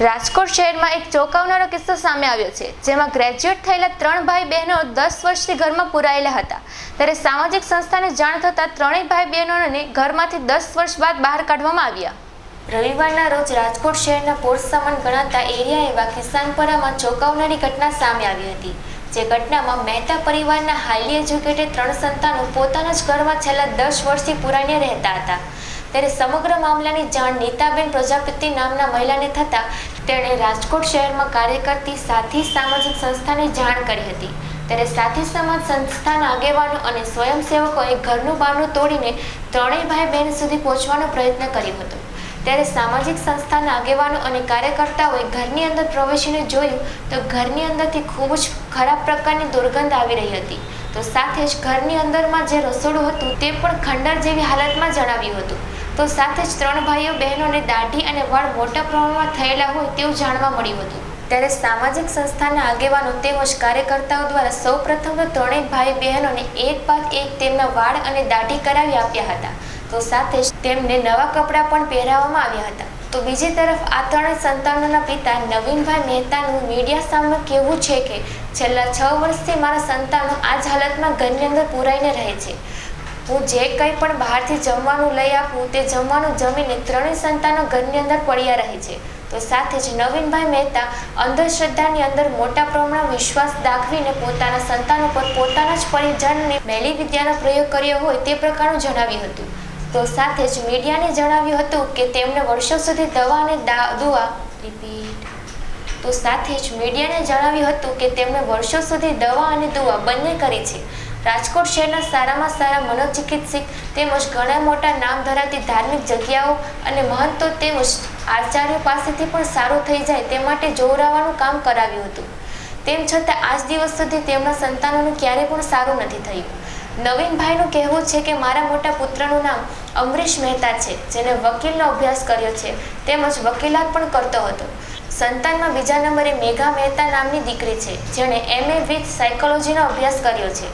રાજકોટ શહેરમાં એક ચોંકાવનારો કિસ્સો સામે આવ્યો છે, જેમાં ગ્રેજ્યુએટ થયેલા ત્રણ ભાઈ બહેનો દસ વર્ષથી ઘરમાં પુરાયેલા હતા. ત્યારે સામાજિક સંસ્થાને જાણ થતાં ત્રણેય ભાઈ બહેનોને ઘરમાંથી દસ વર્ષ બાદ બહાર કાઢવામાં આવ્યા. રવિવારના રોજ રાજકોટ શહેરના પોરસામણ ગણાતા એરિયા એવા કિસાનપરામાં ચોંકાવનારી ઘટના સામે આવી હતી, જે ઘટનામાં મહેતા પરિવારના હાઈલી એજ્યુકેટેડ ત્રણ સંતાનો પોતાના જ ઘરમાં છેલ્લા દસ વર્ષથી પુરાઈને રહેતા હતા. ત્યારે સમગ્ર મામલાની જાણ નીતાબેન પ્રજાપતિ નામના મહિલાને થતાં તેણે રાજકોટ શહેરમાં કાર્ય કરતી સાથી સામાજિક સંસ્થાને જાણ કરી હતી. ત્યારે સાથી સમાજ સંસ્થાના આગેવાનો અને સ્વયંસેવકોએ ઘરનું બારણું તોડીને ત્રણેય ભાઈ બહેન સુધી પહોંચવાનો પ્રયત્ન કર્યો હતો. ત્યારે સામાજિક સંસ્થાના આગેવાનો અને કાર્યકર્તાઓએ ઘરની અંદર પ્રવેશીને જોયું તો ઘરની અંદરથી ખૂબ જ ખરાબ પ્રકારની દુર્ગંધ આવી રહી હતી. તો સાથે જ ઘરની અંદરમાં જે રસોડું હતું તે પણ ખંડર જેવી હાલતમાં જણાવ્યું હતું. તો સાથે જ ત્રણ ભાઈઓ, બહેનોને દાઢી અને વાળ મોટા પ્રમાણમાં થયેલા હોય તેવું જાણવા મળ્યું હતું. ત્યારે સામાજિક સંસ્થાના આગેવાનો તેમજ કાર્યકર્તાઓ દ્વારા સૌપ્રથમ તો ત્રણેય ભાઈ બહેનોને એક બાદ એક તેમના વાળ અને દાઢી કરાવી આપ્યા હતા. તો સાથે જ તેમને નવા કપડાં પણ પહેરાવવામાં આવ્યા હતા. તો બીજી તરફ આ ત્રણેય સંતાનોના પિતા નવીનભાઈ મહેતાનું મીડિયા સામે કહેવું છે કે છેલ્લા છ વર્ષથી મારા સંતાનો આ જ હાલતમાં ઘરની અંદર પુરાઈને રહે છે. હું જે કંઈ પણ બહારથી જમવાનું લઈ આપું તે જમવાનું જમીને ત્રણેય સંતાનો ઘરની અંદર પડ્યા રહે છે. તો સાથે જ નવીનભાઈ મહેતા અંધશ્રદ્ધાની અંદર મોટા પ્રમાણમાં વિશ્વાસ દાખવીને પોતાના સંતાનો પર પોતાના જ પરિજનને મેલી વિદ્યાનો પ્રયોગ કર્યો હોય તે પ્રકારનું જણાવ્યું હતું. તો સાથે જ મીડિયાને જણાવ્યું હતું કે તેમણે વર્ષો સુધી દવા અને દુઆ, રિપીટ. તો સાથે જ મીડિયાને જણાવ્યું હતું કે તેમણે વર્ષો સુધી દવા અને દુઆ બંને કરી છે. રાજકોટ શહેરના સારામાં સારા મનોચિકિત્સક તેમજ ઘણા મોટા નામ ધરાવતી ધાર્મિક જગ્યાઓ અને મહંતો તેમજ આચાર્યો પાસેથી પણ સારું થઈ જાય તે માટે જોરાવાનું કામ કરાવ્યું હતું. તેમ છતાં આજ દિવસ સુધી તેમના સંતાનોનું ક્યારેય પણ સારું નથી થયું. નવીનભાઈનું કહેવું છે કે મારા મોટા પુત્રનું નામ અમરીશ મહેતા છે, જેને વકીલનો અભ્યાસ કર્યો છે, તેમજ વકીલાત પણ કરતો હતો. સંતાનમાં બીજા નંબરે મેઘા મહેતા નામની દીકરી છે, જેણે એમએ વિથ સાયકોલોજીનો અભ્યાસ કર્યો છે.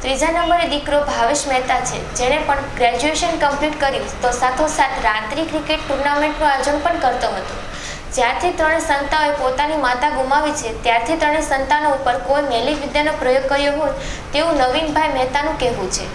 ત્રીજા નંબરે દીકરો ભાવેશ મહેતા છે, જેણે પણ ગ્રેજ્યુએશન કમ્પ્લીટ કર્યું તો સાથોસાથ રાત્રિ ક્રિકેટ ટુર્નામેન્ટનું આયોજન પણ કરતો હતો. જ્યારથી ત્રણે સંતાઓએ પોતાની માતા ગુમાવી છે ત્યારથી ત્રણે સંતાનો ઉપર કોઈ મેલી વિદ્યાનો પ્રયોગ કર્યો હોય તેવું નવીનભાઈ મહેતાનું કહેવું છે.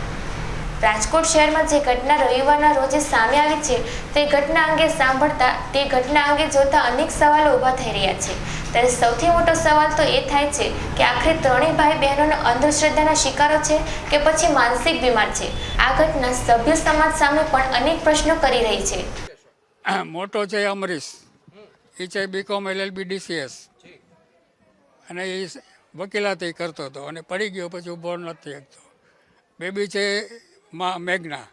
રાજકોટ શહેરમાં જે ઘટના રવિવારના રોજે સામે આવી છે, તે ઘટના અંગે સાંભળતા, તે ઘટના અંગે જોતા અનેક સવાલો ઊભા થઈ રહ્યા છે. ત્યારે સૌથી મોટો સવાલ તો એ થાય છે કે આખરે ત્રણેય ભાઈ બહેનોને અંધશ્રદ્ધાના શિકારો છે કે પછી માનસિક બીમાર છે? આ ઘટના સભ્ય સમાજ સામે પણ અનેક પ્રશ્નો કરી રહી છે. મોટો છે અમરીશ. એ છે બીકોમ એલએલબી ડીસીએસ અને એ વકીલાત કરતો હતો અને પડી ગયો, પછી ઊભો નથી શકતો બેબી છે મા મેઘના.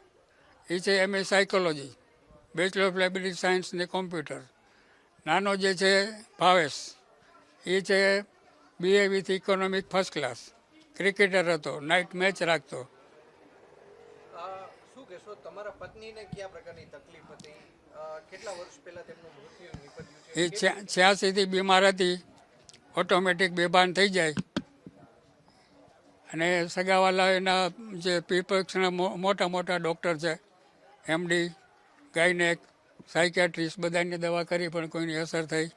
એ છે MA psychology bachelor of library science ને કોમ્પ્યુટર નાનો જે છે ભાવેશ એ છે BA with economic first class cricketer હતો નાઇટ મેચ રાખતો. શું કહેશો તમારા પત્નીને કયા પ્રકારની તકલીફ હતી? કેટલા વર્ષ પહેલા તેમનું મૃત્યુ નિપજ્યું એ છ્યાસીથી બીમાર હતી ઓટોમેટિક બેભાન થઈ જાય. અને સગાવાલા એના જે પીપક્ષના મોટા મોટા ડૉક્ટર છે એમડી ગાયનેક સાયકેટ્રિસ્ટ બધાની દવા કરી પણ કોઈની અસર થઈ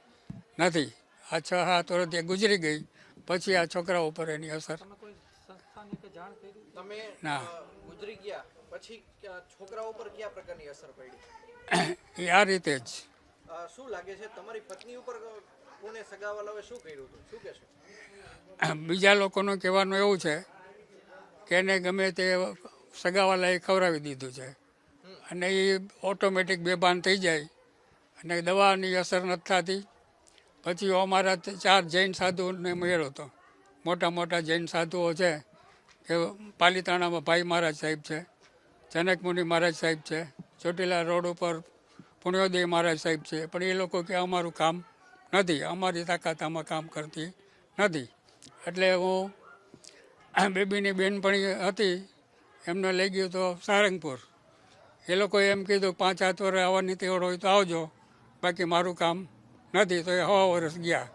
નથી. આ છ હા તરત એ ગુજરી ગઈ પછી આ છોકરા ઉપર એની અસર. તમે ના. ગુજરી ગયા પછી છોકરા ઉપર કયા પ્રકારની અસર પડી? એ આ રીતે જ. શું લાગે છે તમારી પત્ની ઉપર કોને સગાવાલાઓએ શું કર્યું હતું? શું કહેશો? બીજા લોકોનું કહેવાનું એવું છે કે એને ગમે તે સગાવાલાએ ખવડાવી દીધું છે. અને એ ઓટોમેટિક બેભાન થઈ જાય અને દવાની અસર નથી થતી. પછી અમારા ચાર જૈન સાધુઓને મેળ હતો. મોટા મોટા જૈન સાધુઓ છે કે પાલીતાણામાં ભાઈ મહારાજ સાહેબ છે, જનક મુનિ મહારાજ સાહેબ છે, ચોટીલા રોડ ઉપર પુણ્યોદય મહારાજ સાહેબ છે. પણ એ લોકો કે અમારું કામ નથી, અમારી તાકાત આમાં કામ કરતી નથી. એટલે હું બેબીની બેનપણી હતી, એમને લઈ ગયો તો સારંગપુર. એ લોકોએ એમ કીધું, પાંચ, સાત વર્ષ આવવાની તેવડ હોય તો આવજો. બાકી મારું કામ નથી. તો એ હવા વર્ષ ગયા.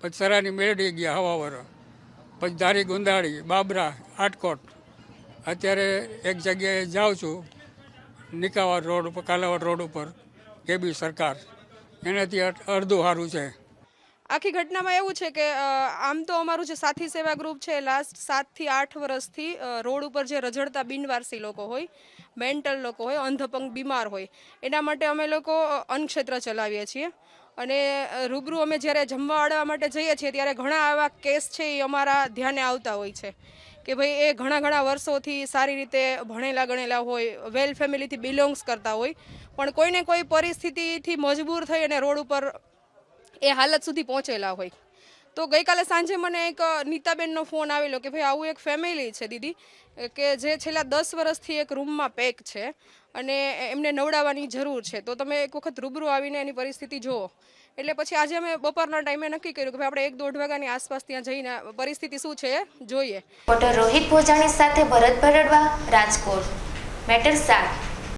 પછી સરાની મેળડી ગયા હવા વર્ષ પછી ધારી ગુંદાળી, બાબરા આટકોટ અત્યારે એક જગ્યાએ જાઉં છું નિકાવાડ રોડ ઉપર કાલાવાડ રોડ ઉપર, કેબી સરકાર. એનાથી અડધું સારું છે. આખી ઘટનામાં એવું છે કે આમ તો અમારું જે સાથી સેવા ગ્રુપ છે લાસ્ટ સાતથી આઠ વર્ષથી રોડ ઉપર જે રઝળતા બિનવારસી લોકો હોય મેન્ટલ લોકો હોય, અંધપંગ બીમાર હોય, એના માટે અમે લોકો અન્નક્ષેત્ર ચલાવીએ છીએ. અને રૂબરૂ અમે જ્યારે જમવા અડવા માટે જઈએ છીએ, ત્યારે ઘણા એવા કેસ છે એ અમારા ધ્યાને આવતા હોય છે. કે ભાઈ એ ઘણા ઘણા વર્ષોથી સારી રીતે ભણેલા ગણેલા હોય વેલ ફેમિલીથી બિલોંગ્સ કરતા હોય, પણ કોઈને કોઈ પરિસ્થિતિથી મજબૂર થઈ અને રોડ ઉપર એ હાલત સુધી પહોંચેલા હોય. તો ગઈકાલે સાંજે મને એક નીતાબેનનો ફોન આવેલો કે, ભાઈ, આવું એક ફેમિલી છે, દીદી. કે જે છેલ્લા દસ વર્ષથી એક રૂમમાં પેક છે અને એમને નવડાવવાની જરૂર છે. તો તમે એક વખત રૂબરૂ આવીને એની પરિસ્થિતિ જુઓ. એટલે પછી આજે અમે બપોરના ટાઈમે નક્કી કર્યું કે આપણે એક દોઢ વાગ્યાની આસપાસ ત્યાં જઈને પરિસ્થિતિ શું છે, જોઈએ. રોહિત ભોજાણી સાથે ભરત ભરડવા, રાજકોટ. મેટર સાત.